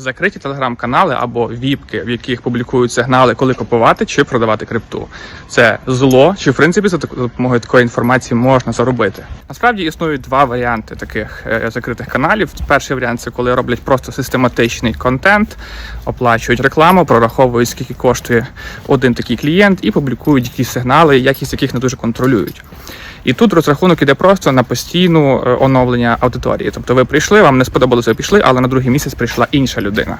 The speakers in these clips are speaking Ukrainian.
Закриті телеграм-канали або віпки, в яких публікують сигнали, коли купувати чи продавати крипту. Це зло, чи в принципі за допомогою такої інформації можна заробити. Насправді існують два варіанти таких е, закритих каналів. Перший варіант це коли роблять просто систематичний контент, оплачують рекламу, прораховують скільки коштує один такий клієнт і публікують якісь сигнали, якість яких не дуже контролюють. І тут розрахунок іде просто на постійну е, оновлення аудиторії. Тобто ви прийшли, вам не сподобалося, пішли, але на другий місяць прийшла інша людина.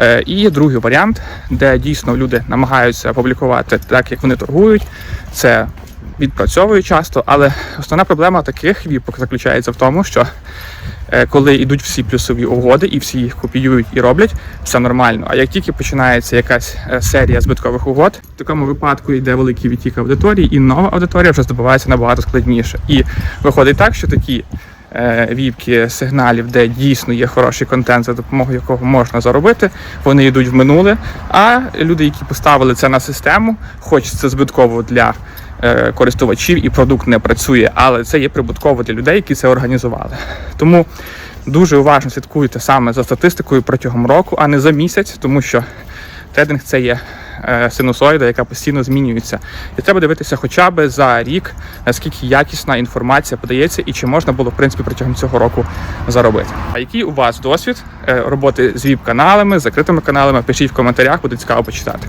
Е, І другий варіант, де дійсно люди намагаються публікувати так, як вони торгують. Це відпрацьовують часто, але основна проблема таких віпок заключається в тому, що е, коли йдуть всі плюсові угоди і всі їх копіюють і роблять, все нормально. А як тільки починається якась е, серія збиткових угод, в такому випадку йде великий відтік аудиторії, і нова аудиторія вже здобувається набагато складніше. І виходить так, що такі віпки сигналів, де дійсно є хороший контент, за допомогою якого можна заробити, вони йдуть в минуле. А люди, які поставили це на систему, хоч це збитково для е, користувачів і продукт не працює, але це є прибутково для людей, які це організували. Тому дуже уважно слідкуйте саме за статистикою протягом року, а не за місяць, тому що трейдинг це є е, синусоїда, яка постійно змінюється. І треба дивитися хоча б за рік, наскільки якісна інформація подається і чи можна було в принципі протягом цього року заробити. А який у вас досвід е, роботи з віп-каналами, закритими каналами? Пишіть в коментарях, буде цікаво почитати.